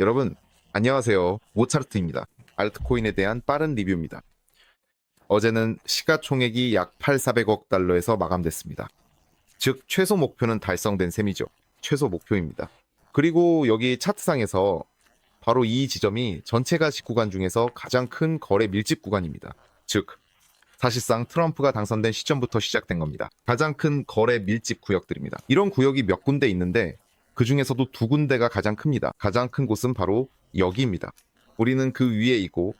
여러분 안녕하세요. 모차르트입니다. 알트코인에 대한 빠른 리뷰입니다. 어제는 시가총액이 약 8,400억 달러에서 마감됐습니다. 즉 최소 목표는 달성된 셈이죠. 최소 목표입니다. 그리고 여기 차트상에서 바로 이 지점이 전체 가식 구간 중에서 가장 큰 거래 밀집 구간입니다. 즉 사실상 트럼프가 당선된 시점부터 시작된 겁니다. 가장 큰 거래 밀집 구역들입니다. 이런 구역이 몇 군데 있는데 그 중에서도 두 군데가 가장 큽니다. 가장 큰 곳은 바로 여기입니다. 우리는 그 위에 있고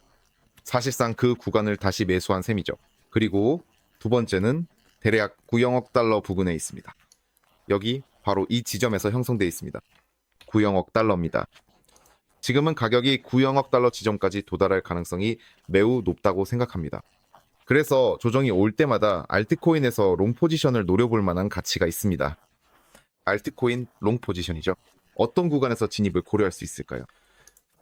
사실상 그 구간을 다시 매수한 셈이죠. 그리고 두 번째는 대략 9영억 달러 부근에 있습니다. 여기 바로 이 지점에서 형성되어 있습니다. 9영억 달러입니다. 지금은 가격이 9영억 달러 지점까지 도달할 가능성이 매우 높다고 생각합니다. 그래서 조정이 올 때마다 알트코인에서 롱 포지션을 노려볼 만한 가치가 있습니다. 알트코인 롱 포지션이죠. 어떤 구간에서 진입을 고려할 수 있을까요?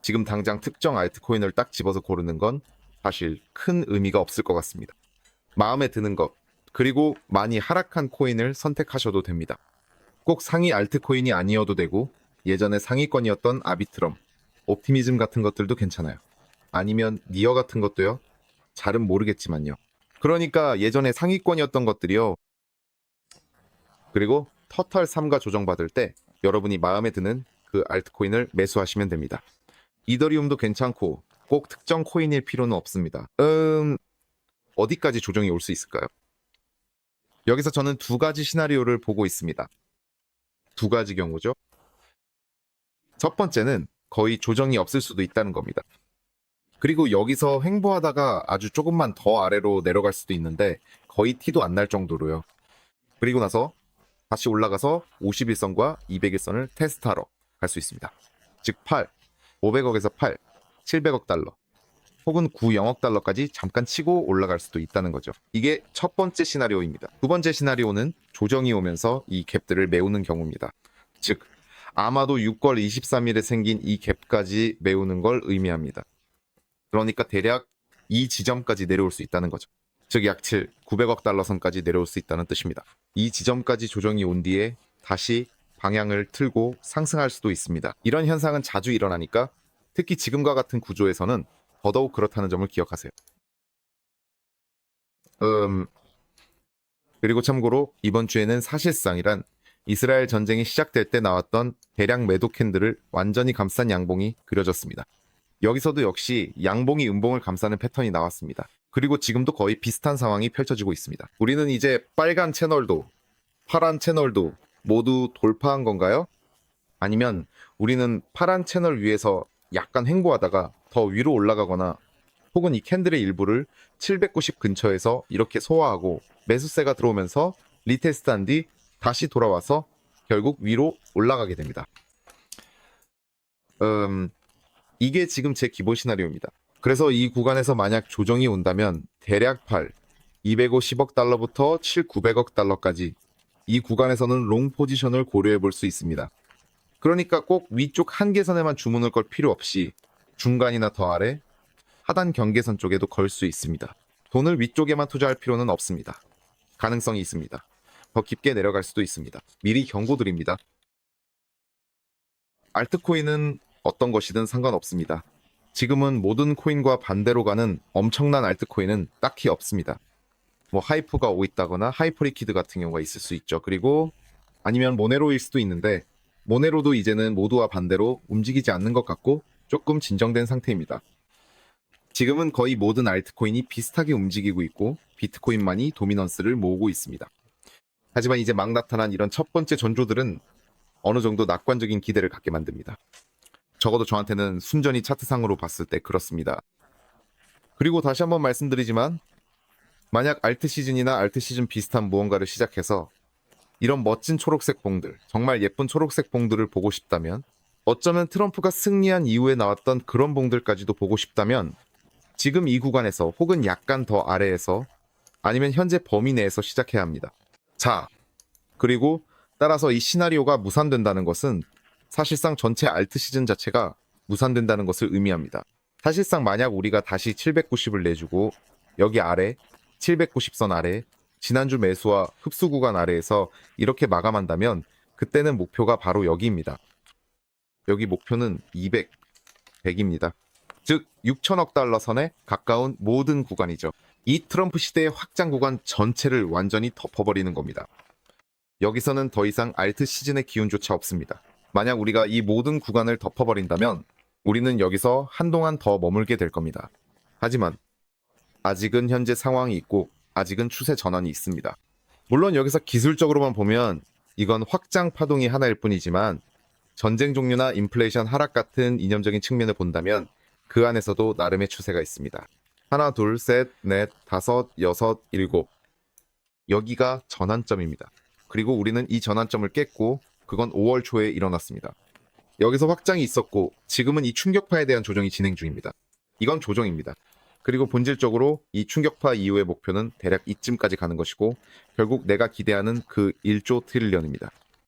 지금 당장 특정 알트코인을 딱 집어서 고르는 건 사실 큰 의미가 없을 것 같습니다. 마음에 드는 것, 그리고 많이 하락한 코인을 선택하셔도 됩니다. 꼭 상위 알트코인이 아니어도 되고 예전에 상위권이었던 아비트럼, 옵티미즘 같은 것들도 괜찮아요. 아니면 니어 같은 것도요. 잘은 모르겠지만요. 그러니까 예전에 상위권이었던 것들이요. 그리고 터털 3가 조정받을 때 여러분이 마음에 드는 그 알트코인을 매수하시면 됩니다. 이더리움도 괜찮고 꼭 특정 코인일 필요는 없습니다. 음, 어디까지 조정이 올 수 있을까요? 여기서 저는 두 가지 시나리오를 보고 있습니다. 두 가지 경우죠. 첫 번째는 거의 조정이 없을 수도 있다는 겁니다. 그리고 여기서 횡보하다가 아주 조금만 더 아래로 내려갈 수도 있는데 거의 티도 안 날 정도로요. 그리고 나서 다시 올라가서 51선과 201선을 테스트하러 갈 수 있습니다. 즉 8, 500억에서 8, 700억 달러 혹은 9, 0억 달러까지 잠깐 치고 올라갈 수도 있다는 거죠. 이게 첫 번째 시나리오입니다. 두 번째 시나리오는 조정이 오면서 이 갭들을 메우는 경우입니다. 즉 아마도 6월 23일에 생긴 이 갭까지 메우는 걸 의미합니다. 그러니까 대략 이 지점까지 내려올 수 있다는 거죠. 즉 약 7, 900억 달러 선까지 내려올 수 있다는 뜻입니다. 이 지점까지 조정이 온 뒤에 다시 방향을 틀고 상승할 수도 있습니다. 이런 현상은 자주 일어나니까 특히 지금과 같은 구조에서는 더더욱 그렇다는 점을 기억하세요. 음, 그리고 참고로 이번 주에는 사실상이란 이스라엘 전쟁이 시작될 때 나왔던 대량 매도 캔들을 완전히 감싼 양봉이 그려졌습니다. 여기서도 역시 양봉이 음봉을 감싸는 패턴이 나왔습니다. 그리고 지금도 거의 비슷한 상황이 펼쳐지고 있습니다. 우리는 이제 빨간 채널도 파란 채널도 모두 돌파한 건가요? 아니면 우리는 파란 채널 위에서 약간 횡보하다가 더 위로 올라가거나 혹은 이 캔들의 일부를 790 근처에서 이렇게 소화하고 매수세가 들어오면서 리테스트한 뒤 다시 돌아와서 결국 위로 올라가게 됩니다. 음, 이게 지금 제 기본 시나리오입니다. 그래서 이 구간에서 만약 조정이 온다면 대략 8, 250억 달러부터 7, 900억 달러까지 이 구간에서는 롱 포지션을 고려해 볼 수 있습니다. 그러니까 꼭 위쪽 한계선에만 주문을 걸 필요 없이 중간이나 더 아래 하단 경계선 쪽에도 걸 수 있습니다. 돈을 위쪽에만 투자할 필요는 없습니다. 가능성이 있습니다. 더 깊게 내려갈 수도 있습니다. 미리 경고드립니다. 알트코인은 어떤 것이든 상관없습니다. 지금은 모든 코인과 반대로 가는 엄청난 알트코인은 딱히 없습니다. 뭐 하이프가 오고 있다거나 하이퍼리퀴드 같은 경우가 있을 수 있죠. 그리고 아니면 모네로일 수도 있는데 모네로도 이제는 모두와 반대로 움직이지 않는 것 같고 조금 진정된 상태입니다. 지금은 거의 모든 알트코인이 비슷하게 움직이고 있고 비트코인만이 도미넌스를 모으고 있습니다. 하지만 이제 막 나타난 이런 첫 번째 전조들은 어느 정도 낙관적인 기대를 갖게 만듭니다. 적어도 저한테는 순전히 차트상으로 봤을 때 그렇습니다. 그리고 다시 한번 말씀드리지만 만약 알트 시즌이나 알트 시즌 비슷한 무언가를 시작해서 이런 멋진 초록색 봉들, 정말 예쁜 초록색 봉들을 보고 싶다면 어쩌면 트럼프가 승리한 이후에 나왔던 그런 봉들까지도 보고 싶다면 지금 이 구간에서 혹은 약간 더 아래에서 아니면 현재 범위 내에서 시작해야 합니다. 자, 그리고 따라서 이 시나리오가 무산된다는 것은 사실상 전체 알트 시즌 자체가 무산된다는 것을 의미합니다. 사실상 만약 우리가 다시 790을 내주고 여기 아래 790선 아래 지난주 매수와 흡수 구간 아래에서 이렇게 마감한다면 그때는 목표가 바로 여기입니다. 여기 목표는 200, 100입니다. 즉 6천억 달러 선에 가까운 모든 구간이죠. 이 트럼프 시대의 확장 구간 전체를 완전히 덮어버리는 겁니다. 여기서는 더 이상 알트 시즌의 기운조차 없습니다. 만약 우리가 이 모든 구간을 덮어버린다면 우리는 여기서 한동안 더 머물게 될 겁니다. 하지만 아직은 현재 상황이 있고 아직은 추세 전환이 있습니다. 물론 여기서 기술적으로만 보면 이건 확장 파동이 하나일 뿐이지만 전쟁 종류나 인플레이션 하락 같은 이념적인 측면을 본다면 그 안에서도 나름의 추세가 있습니다. 하나, 둘, 셋, 넷, 다섯, 여섯, 일곱. 여기가 전환점입니다. 그리고 우리는 이 전환점을 깼고 그건 5월 초에 일어났습니다. 여기서 확장이 있었고 지금은 이 충격파에 대한 조정이 진행 중입니다. 이건 조정입니다. 그리고 본질적으로 이 충격파 이후의 목표는 대략 이쯤까지 가는 것이고 결국 내가 기대하는 그 1조 트릴리언입니다.